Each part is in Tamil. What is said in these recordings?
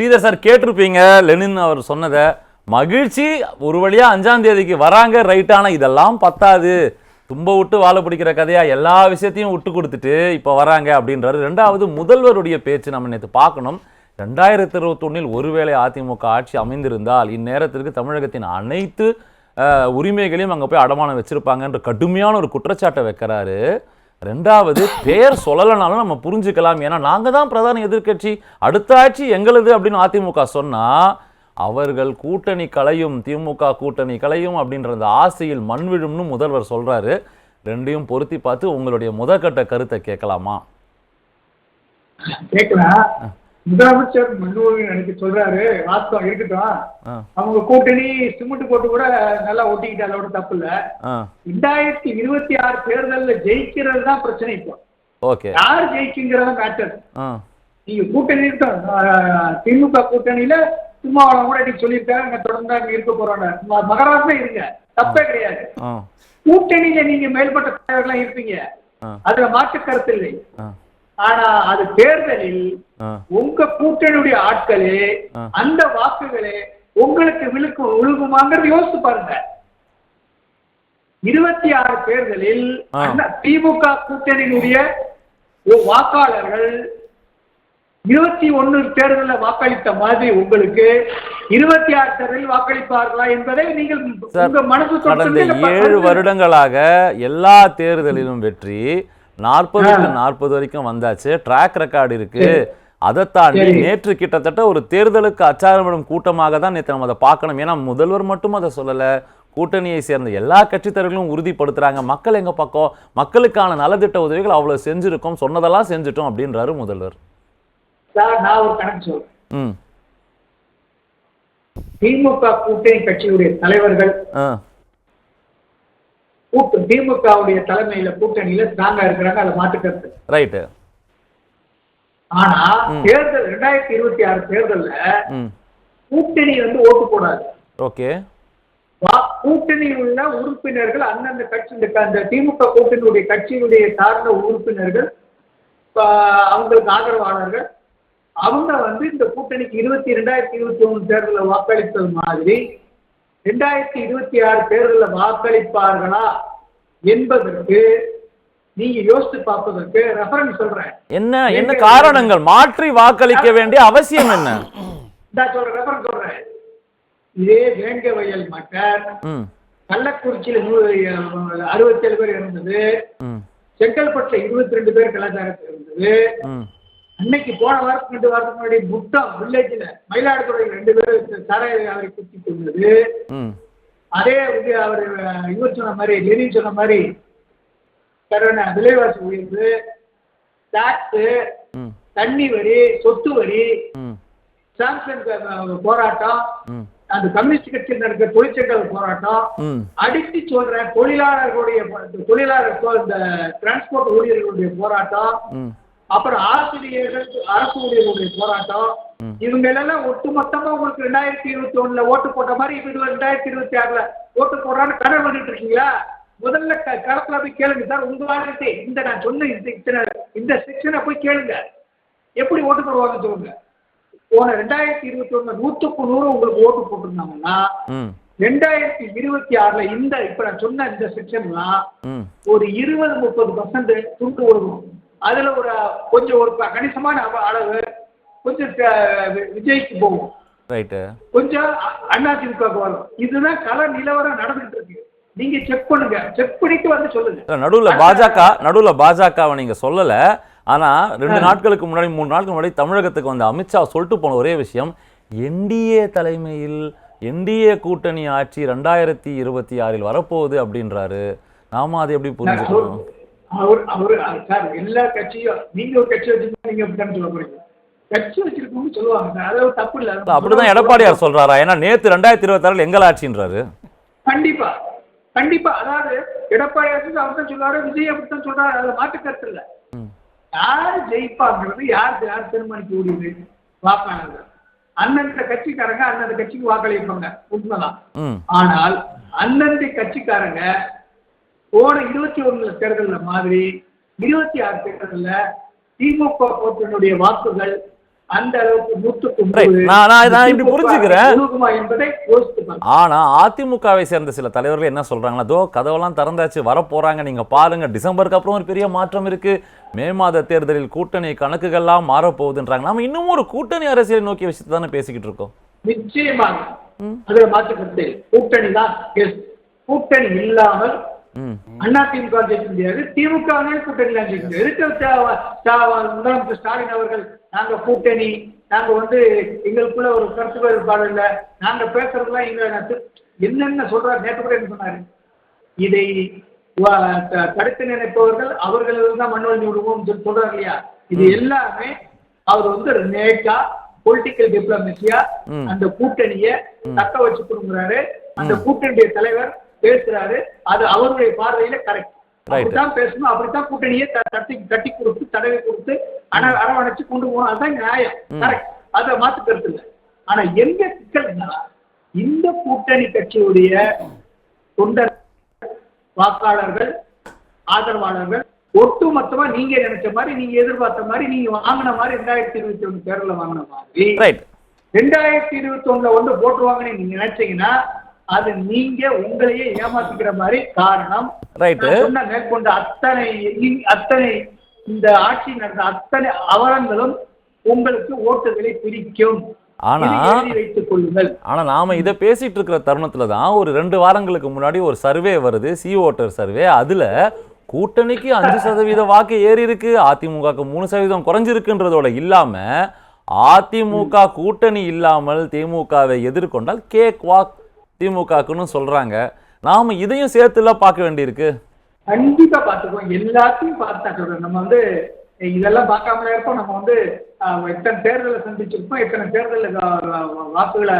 ஸ்ரீதர் சார் கேட்டிருப்பீங்க லெனின் அவர் சொன்னதை. மகிழ்ச்சி ஒரு வழியாக அஞ்சாம் தேதிக்கு வராங்க ரைட்டான இதெல்லாம் பத்தாது. தும்ப விட்டு வாழ பிடிக்கிற கதையாக எல்லா விஷயத்தையும் விட்டு கொடுத்துட்டு இப்போ வராங்க அப்படின்றாரு. ரெண்டாவது முதல்வருடைய பேச்சு நம்ம நேற்று பார்க்கணும். ரெண்டாயிரத்தி இருபத்தொன்னில் ஒருவேளை அதிமுக ஆட்சி அமைந்திருந்தால் இந்நேரத்திற்கு தமிழகத்தின் அனைத்து உரிமைகளையும் அங்கே போய் அடமானம் வச்சுருப்பாங்கன்ற கடுமையான ஒரு குற்றச்சாட்டை வைக்கிறாரு. ரெண்டாவது பேர் சொல்லலைனாலும் நம்ம புரிஞ்சுக்கலாம். ஏன்னா நாங்கள் தான் பிரதான எதிர்க்கட்சி. அடுத்த ஆட்சி எங்களுது அப்படின்னு அதிமுக சொன்னா அவர்கள் கூட்டணி கலையும் திமுக கூட்டணி கலையும் அப்படின்ற அந்த ஆசையில் மண் விழும்னு முதல்வர் சொல்றாரு. ரெண்டையும் பொருத்தி பார்த்து உங்களுடைய முதற்கட்ட கருத்தை கேட்கலாமா? கேட்கலாம் முதலமைச்சர் மன்மோகன் எனக்கு சொல்றாரு வாஸ்தவம் இருக்கட்டும். அவங்க கூட்டணி சிமெண்ட் போட்டு கூட நல்லா ஒட்டிக்கிட்டு அதோட தப்பு இல்ல. ரெண்டாயிரத்தி இருபத்தி ஆறு தேர்தல்ல ஜெயிக்கிறது தான் பிரச்சனை இப்போ. ஓகே. யார் ஜெயிக்குங்கிறத மேட்டர் நீங்க கூட்டணி திமுக கூட்டணியில சும்மா அவங்க கூட இன்னைக்கு சொல்லியிருக்காங்க தொடர்ந்து அங்க இருக்க போறோம் மகராசமே இருங்க. தப்பே கிடையாது. கூட்டணியில நீங்க மேல்பட்ட தலைவர்கள்லாம் இருப்பீங்க. அதுல மாற்று கருத்து இல்லை. ஆனா அது தேர்தலில் உங்க கூட்டணியுடைய ஆட்களே. அந்த வாக்குகளே உங்களுக்கு விழுக்கு விழுகுமாங்கிறது யோசிச்சு பாருங்க. இருபத்தி ஆறு தேர்தலில் திமுக கூட்டணியினுடைய வாக்காளர்கள் இருபத்தி ஒன்னு தேர்தலில் வாக்களித்த மாதிரி உங்களுக்கு இருபத்தி ஆறு தேர்தலில் வாக்களிப்பார்களா என்பதை நீங்கள் உங்க மனசு கடந்த ஏழு வருடங்களாக எல்லா தேர்தலிலும் வெற்றி. நாற்பதுக்கு நாற்பது வரைக்கும் வந்தாச்சு. ட்ராக் ரெக்கார்டு இருக்கு. அதை தாண்டி. நேற்று கிட்டத்தட்ட ஒரு தேர்தலுக்கு அச்சாரமிடும் கூட்டமாக தான் நேற்று நம்ம அதை பார்க்கணும். ஏன்னா முதல்வர் மட்டும் அதை சொல்லல. கூட்டணியை சேர்ந்த எல்லா கட்சித் தலைவர்களும் உறுதிப்படுத்துறாங்க. மக்கள் எங்க பக்கம்? மக்களுக்கான நலத்திட்ட உதவிகள் அவ்வளவு செஞ்சிருக்கோம். சொன்னதெல்லாம் செஞ்சுட்டோம் அப்படின்றாரு முதல்வர். சார் நான் ஒரு கணக்கு சொல்றேன். திமுக கூட்டணி கட்சியுடைய தலைவர்கள் திமுகவுடைய தலைமையில கூட்டணியில ஸ்ட்ராங்கா இருக்கிறாங்க. அதை மாற்றுக்கிறது ரைட்டு ஆனா தேர்தல் ரெண்டாயிரத்தி இருபத்தி ஆறு தேர்தல்ல கூட்டணி வந்து ஓட்டு போடாது. ஓகே. கூட்டணியில் உள்ள உறுப்பினர்கள் அந்தந்த கட்சி இந்த இந்த திமுக கூட்டணியுடைய கட்சியினுடைய சார்ந்த உறுப்பினர்கள் அவங்களுக்கு ஆதரவாளர்கள் அவங்க வந்து இந்த கூட்டணிக்கு இருபத்தி ரெண்டாயிரத்தி இருபத்தி ஒண்ணு தேர்தலில் வாக்களித்தது மாதிரி ரெண்டாயிரத்தி இருபத்தி ஆறு தேர்தலில் வாக்களிப்பார்களா என்பதற்கு நீங்க யோசித்து பார்ப்பதற்கு ரெஃபரன்ஸ் சொல்றேன். என்ன? என்ன காரணங்கள்? மாற்றி வாக்களிக்க வேண்டிய அவசியம் என்ன? இந்த சொல்றேன் ரெஃபரன்ஸ் சொல்றேன். இதே வேங்க வயல் மக்கள் கள்ளக்குறிச்சியில அறுபத்தி ஏழு பேர் இருந்தது செங்கல்பட்டுல இருபத்தி ரெண்டு பேர் கலாச்சாரத்தில் இருந்தது. அன்னைக்கு போன வாரத்துக்கு ரெண்டு வாரத்துக்கு முன்னாடி முட்டம் வில்லேஜ்ல மயிலாடுதுறை ரெண்டு பேர் சாராய அவரை குத்தி கொண்டது அதே வந்து அவர் இவர் சொன்ன மாதிரி லெனின் சொன்ன மாதிரி கரோனா விலைவாசி உயர்வு டாக்ஸ் தண்ணி வரி சொத்து வரி சாம்சங் போராட்டம் அந்த கம்யூனிஸ்ட் கட்சியில் நடக்கிற தொழிற்சங்க போராட்டம் அடித்து சொல்றேன் தொழிலாளர்களுடைய போ- தொழிலாளர் போ- இந்த டிரான்ஸ்போர்ட் ஊழியர்களுடைய போராட்டம் அப்புறம் ஆசிரியர்கள் அரசு ஊழியர்களுடைய போராட்டம். இவங்க எல்லாம் ஒட்டுமொத்தமா உங்களுக்கு ரெண்டாயிரத்தி இருபத்தி ஒண்ணுல ஓட்டு போட்ட மாதிரி இப்ப ரெண்டாயிரத்தி இருபத்தி ஆறுல ஓட்டு போடுறான்னு கனவு பண்ணிட்டு இருக்கீங்களா? முதல்ல க- களத்துல போய் கேளுங்க சார். உங்க வாழ்க்கை இந்த நான் சொன்ன இந்த இத்தனை இந்த செக்ஷனை போய் கேளுங்க. எப்படி ஓட்டு போடுவாங்க சொல்லுங்க. போன ரெண்டாயிரத்தி இருபத்தி ஒண்ணு நூற்றுக்கு நூறு உங்களுக்கு ஓட்டு போட்டிருந்தாங்கன்னா ரெண்டாயிரத்தி இருபத்தி ஆறுல இந்த இப்ப நான் சொன்ன இந்த செக்ஷன்லாம் ஒரு இருபது முப்பது பர்சன்ட் துண்டு விழுகும் அதுல ஒரு கொஞ்சம் ஒரு கணிசமான அளவு- கொஞ்சம் விஜய்க்கு போகும். கொஞ்சம் அண்ணா திமுக வரும். இதுதான் கள நிலவரம் நடந்துகிட்டு இருக்கு. நீங்க செக் பண்ணுங்க. செக் பண்ணிட்டு வந்து சொல்லுங்க. நடுவுல பாஜக நடுவுல பாஜகவை நீங்க சொல்லல. ஆனா ரெண்டு நாட்களுக்கு முன்னாடி மூணு நாட்களுக்கு முன்னாடி தமிழகத்துக்கு வந்த அமித்ஷா சொல்லிட்டு போன ஒரே விஷயம் என்டிஏ தலைமையில் என்டிஏ கூட்டணி ஆட்சி ரெண்டாயிரத்தி இருபத்தி ஆறில் வரப்போகுது அப்படின்றாரு. நாம அதை எப்படி புரிஞ்சுக்கணும்? அவர் அவரு சார் எல்லா கட்சியும் நீங்க ஒரு கட்சி வச்சிருந்தா நீங்க அப்படித்தான் சொல்ல போறீங்க? கட்சி வச்சிருக்கவங்க சொல்லுவாங்க சார். அது ஒரு தப்பு இல்ல. அப்படிதான் எடப்பாடியார் சொல்றாரா? ஏன்னா நேத்து ரெண்டாயிரத்தி இருபத்தி ஆறில் எங்கள் ஆட்சின்றாரு. கண்டிப்பா. கண்டிப்பா அதாவது எடப்பாடி அரசு அவர் தான் சொல்றாரு விஜய் அப்படித்தான் சொல்றாரு அதுல மாற்று கருத்து இல்ல. யார் ஜெயிப்பாங்கிறது யார் யார் தீர்மானிக்க முடியுது? வாக்காளர்கள் அந்தந்த கட்சிக்காரங்க அந்தந்த கட்சிக்கு வாக்களிப்பாங்க உண்மைதான். ஆனால் அந்தந்த கட்சிக்காரங்க போன இருபத்தி ஒண்ணுல தேர்தல்ல மாதிரி இருபத்தி ஆறு தேர்தல்ல திமுக கூட்டணியுடைய வாக்குகள் அந்த அளவுக்கு நூற்றுக்கு நான் இப்படி திமுக புரிஞ்சுக்கிறேன். ஆனா அதிமுகவை சேர்ந்த சில தலைவர்கள் என்ன சொல்றாங்களா அதோ கதவெல்லாம் திறந்தாச்சு வரப்போறாங்க நீங்க பாருங்க டிசம்பருக்கு அப்புறம் ஒரு பெரிய மாற்றம் இருக்கு. மே மாத தேர்தலில் கூட்டணி கணக்குகள்லாம் மாறப்போகுதுன்றாங்க. நாம இன்னமும் ஒரு கூட்டணி அரசியலை நோக்கிய விஷயத்தை தானே பேசிக்கிட்டு இருக்கோம். நிச்சயமாக. அதுல மாற்றுக்கருத்து கூட்டணி தான். கூட்டணி இல்லாமல் ம். அதிமுக ஜெயிக்க முடியாது. திமுக கூட்டணி ஜெயிக்க முடியாது. ஸ்டாலின் அவர்கள் நாங்க கூட்டணி நாங்க வந்து எங்களுக்குள்ள ஒரு கருத்து வேறுபாடு இல்ல. நாங்க பேசுறதுலாம் எங்க நட்டு- என்னென்ன சொல்றாரு நேற்று கூட என்ன சொன்னாரு? இதை தடுத்து நினைப்பவர்கள் அவர்கள் தான் மண் வழங்கி விடுவோம் சொல்லி சொல்றாரு இல்லையா? இது எல்லாமே அவர் வந்து நேக்கா பொலிட்டிக்கல் டிப்ளமேசியா. அந்த கூட்டணிய தக்க வச்சு கொடுக்குறாரு. அந்த கூட்டணியுடைய தலைவர் பேசுறாரு. அது அவருடைய பார்வையில கரெக்ட். அப்படித்தான் பேசணும் அப்படித்தான் கூட்டணியை தட்டி தட்டி கொடுத்து தடவி கொடுத்து அண அரவணைச்சு கொண்டு போகணும். அதுதான் நியாயம். கரெக்ட் அதை மாத்து கருத்து இல்லை. ஆனா எங்க சிக்கல்னா இந்த கூட்டணி கட்சியுடைய தொண்டர் வாக்காளர்கள் ஆதரவாளர்கள் ஒட்டு மொத்தமா நீங்க நினைச்ச மாதிரி நீங்க எதிர்பார்த்த மாதிரி நீங்க வாங்கின மாதிரி ரெண்டாயிரத்தி இருபத்தி ஒண்ணு தேர்தல வாங்கின மாதிரி ரெண்டாயிரத்தி இருபத்தி ஒண்ணுல வந்து போட்டுருவாங்கன்னு நீங்க நினைச்சீங்கன்னா அது நீங்க உங்களையே ஏமாத்திக்கிற மாதிரி காரணம். சொன்ன மேற்கொண்ட அத்தனை அத்தனை இந்த ஆட்சி நடந்த அத்தனை அவலங்களும் உங்களுக்கு ஓட்டுகளை பிரிக்கும் ஆனா- ஆனா நாம இதை பேசிட்டு இருக்கிற தருணத்துல தான் ஒரு ரெண்டு வாரங்களுக்கு முன்னாடி ஒரு சர்வே வருது சி ஓட்டர் சர்வே. அதுல கூட்டணிக்கு அஞ்சு சதவீத வாக்கு ஏறி இருக்கு அதிமுகக்கு மூணு சதவீதம் குறைஞ்சிருக்குன்றதோட இல்லாம அதிமுக கூட்டணி இல்லாமல் திமுகவை எதிர்கொண்டால் கேக் வாக் திமுகக்குன்னு சொல்றாங்க. நாம இதையும் சேர்த்துல பார்க்க வேண்டியிருக்கு. கண்டிப்பா பாத்துக்குவோம் எல்லாத்தையும் பார்த்தா சொல்றேன். நம்ம வந்து இதெல்லாம் பார்க்காமலே இருப்போம். நம்ம வந்து எத்தனை தேர்தலை சந்திச்சிருப்போம். எத்தனை தேர்தலில் வாக்குகளை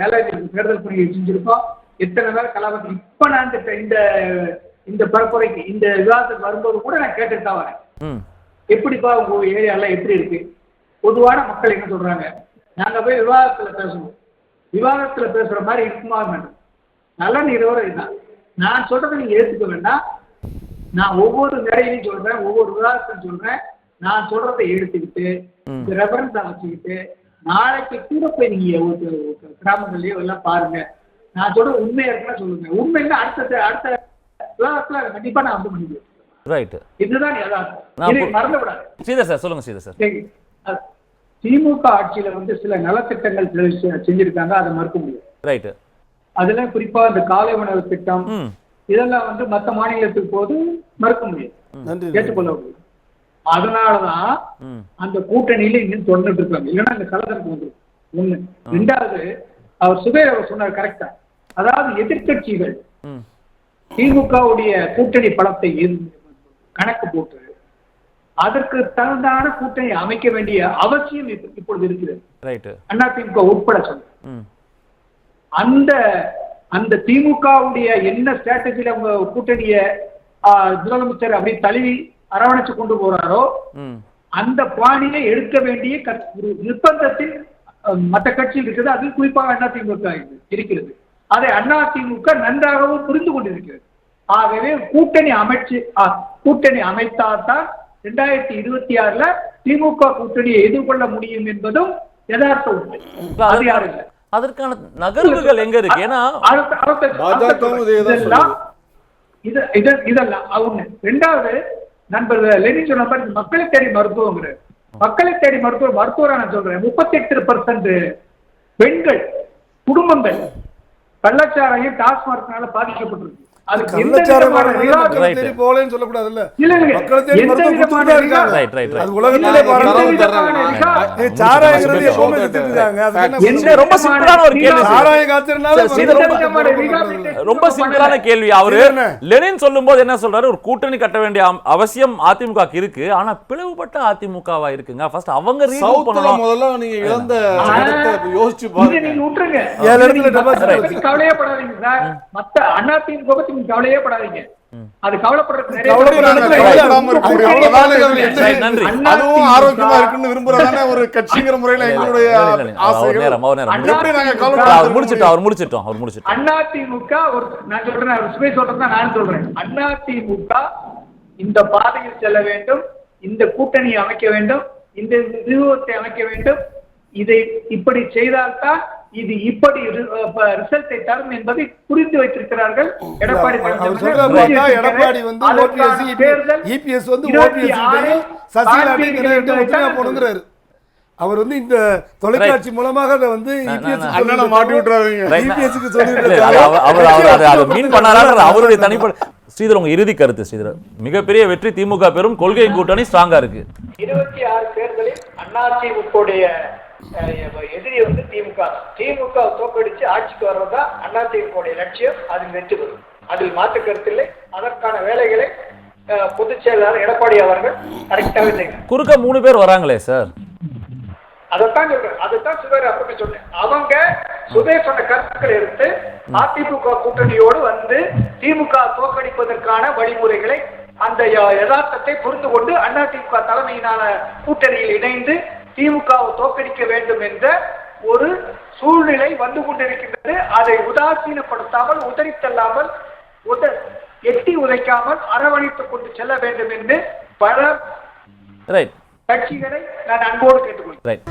வேலை தேர்தல் பணியை செஞ்சிருப்போம். எத்தனை பேர் கலாபத்தில் இப்ப நான் இந்த இந்த இந்த பரப்புரைக்கு இந்த விவாதத்துக்கு வரும்போது கூட நான் கேட்டுட்டு தான் வரேன். ம். எப்படிப்பா உங்க ஏரியால எப்படி இருக்கு? பொதுவான மக்கள் என்ன சொல்றாங்க? நாங்க போய் விவாதத்துல பேசணும் விவாதத்துல பேசுற மாதிரி இருக்குமா வேண்டாம் நல்ல நிறுவனம் இதுதான். நான் சொல்றதை நீங்க ஏத்துக்க வேண்டாம். நான் ஒவ்வொரு நிறையிலையும் சொல்றேன் ஒவ்வொரு விவாதத்தையும் சொல்றேன். நான் சொல்றதை எடுத்துக்கிட்டு இந்த ரெஃபரன்ஸை வச்சுக்கிட்டு நாளைக்கு கூட போய் நீங்க கிராமங்கள்லயோ எல்லாம் பாருங்க. நான் சொல்ற உண்மையா இருக்குன்னா சொல்லுங்க. உண்மைன்னா அடுத்த அடுத்த விவாதத்துல கண்டிப்பா நான் வந்து பண்ணிக்குவேன் ரைட் இதுதான் யதார்த்தம். மறந்துவிடாது சீதா சார் சொல்லுங்க சீதா சார். திமுக ஆட்சியில வந்து சில நலத்திட்டங்கள் செஞ்சிருக்காங்க. அதை மறுக்க முடியாது. ரைட்டு அதுல குறிப்பா இந்த காலை உணவு திட்டம் இதெல்லாம் வந்து மத்த மாநிலத்துக்கு போது மறுக்க முடியாது. நன்றி. ஏற்றுக்கொள்ள முடியும் அதனாலதான் அந்த கூட்டணியில இன்னும் தொடர்ந்துட்டு இருக்காங்க. இல்லைன்னா அந்த கலகருக்கு வந்துடும் ஒண்ணு. ரெண்டாவது அவர் சுபேர் அவர் சொன்னார் கரெக்டா அதாவது எதிர்க்கட்சிகள் ம். திமுகவுடைய கூட்டணி பலத்தை கணக்கு போட்டு அதற்கு தகுந்தான கூட்டணி அமைக்க வேண்டிய அவசியம் இப்ப- இப்பொழுது இருக்கிறது. ரைட்டு அதிமுக உட்பட ம். அந்த அந்த திமுகவுடைய என்ன ஸ்ட்ராட்டஜில அவங்க கூட்டணிய முதலமைச்சர் அப்படி தழுவி அரவணைச்சு கொண்டு போறாரோ அந்த பாணியை எடுக்க வேண்டிய நிர்பந்தத்தில் மற்ற கட்சி இருக்குது. அது குறிப்பாக அதிமுக இருக்கிறது. அதை அதிமுக நன்றாகவும் புரிந்து கொண்டிருக்கிறது. ஆகவே கூட்டணி அமைச்சு கூட்டணி அமைத்தால்தான் ரெண்டாயிரத்தி இருபத்தி ஆறுல திமுக கூட்டணியை எதிர்கொள்ள முடியும் என்பதும் யதார்த்த உண்மை. அது யாரும் இல்லை. அதற்கான நகர்வுகள் எங்க இருக்கு? ஏன்னா இதெல்லாம் இது இது- இதெல்லாம் ஒண்ணு. ரெண்டாவது நண்பர் லெனின் சொன்ன மாதிரி மக்களை தேடி மருத்துவங்கிறார். மக்களை தேடி மருத்துவம் மருத்துவரா நான் சொல்றேன். முப்பத்தி எட்டு பெண்கள் குடும்பங்கள் கள்ளச்சாராயம் டாஸ்மார்க்னால பாதிக்கப்பட்டிருக்கு. என்ன எந்த பண்றது? ரொம்ப சிம்பிளான ஒரு கேள்வி. சார். சாராயம் காய்ச்சறதுனால சரி, வந்து இது ரொம்ப- மருத்துவம் கொடுக்கறது. ரொம்ப சிம்பிளான கேள்வி. அவரு என்ன? லெனின் சொல்லும்போது என்ன சொல்றாரு? ஒரு கூட்டணி கட்ட வேண்டிய அவசியம் அதிமுக இருக்கு. ஆனா பிளவுபட்ட அதிமுகவா இருக்குங்க. ஃபர்ஸ்ட் அவங்க ரீட் பண்ணணும். முதல்ல நீங்க இழந்த யோசிச்சு பாருங்க. ஏழு இடத்துல கவலையே படாதீங்க சார். மத்த அதிமுக பத்தி நீங்க கவலையே படாதீங்க. அது. அண்ணா அதுவும் திமுக ஆரோக்கியமா இருக்குன்னு விரும்புறதானே ஒரு கட்சிங்கிற முறையில எங்களுடைய. அவர் அவர் அண்ணா திமுக முடிச்சிட்டோம் அவர் முடிச்சிட்டோம். ஒரு நான் சொல்றேன் சொல்றதா நான் சொல்றேன் அதிமுக இந்த பாதையில் செல்ல வேண்டும் இந்த கூட்டணியை அமைக்க வேண்டும் இந்த வியூகத்தை அமைக்க வேண்டும். இதை இப்படி செய்தால்தான் இது இப்படி ரிசல்ட்டை தரும் என்பதை புரிந்து வைத்திருக்கிறார்கள். எடப்பாடி. எடப்பாடி வந்து இபிஎஸ் வந்து சசிகலா போடுங்கிறாரு. அவர் வந்து இந்த தொலைக்காட்சி மூலமாக அதை வந்து. அண்ணனை மாட்டி அதை மீன் பண்ணாரான்ற அவருடைய தனிப்பட்ட ஸ்ரீதர் உங்க இறுதி கருத்து ஸ்ரீதர். மிகப்பெரிய வெற்றி திமுக பெரும் கொள்கை கூட்டணி ஸ்ட்ராங்கா இருக்கு. இருபத்தி ஆறு தேர்தலில் அதிமுகவுடைய எதிரி வந்து திமுக தான். திமுக வை தோற்கடிச்சு ஆட்சிக்கு வர்றதா அதிமுகவுடைய லட்சியம். அதில் வெற்றி பெறும். அதில் மாற்று கருத்தில்லை அதற்கான வேலைகளை பொதுச் செயலாளர் எடப்பாடி அவர்கள் கரெக்டாகவே செய்கிறார். குறுக்க மூணு பேர் வராங்களே சார்? அதைத்தான் சொல்றேன். அதைத்தான் சுதேர் அப்பவே சொன்னேன். அவங்க சுதேர் சொன்ன கருத்துக்களை எடுத்து அதிமுக கூட்டணியோடு வந்து திமுக தோற்கடிப்பதற்கான வழிமுறைகளை அந்த யதார்த்தத்தை புரிந்து கொண்டு அதிமுக தலைமையிலான கூட்டணியில் இணைந்து திமுகவை தோற்கடிக்க வேண்டும் என்ற ஒரு சூழ்நிலை வந்து கொண்டிருக்கின்றது. அதை உதாசீனப்படுத்தாமல் உதறி தள்ளாமல் உத எட்டி உதைக்காமல் அரவணைத்துக் கொண்டு செல்ல வேண்டும் என்று பல கட்சிகளை நான் அன்போடு கேட்டுக்கொள்கிறேன்.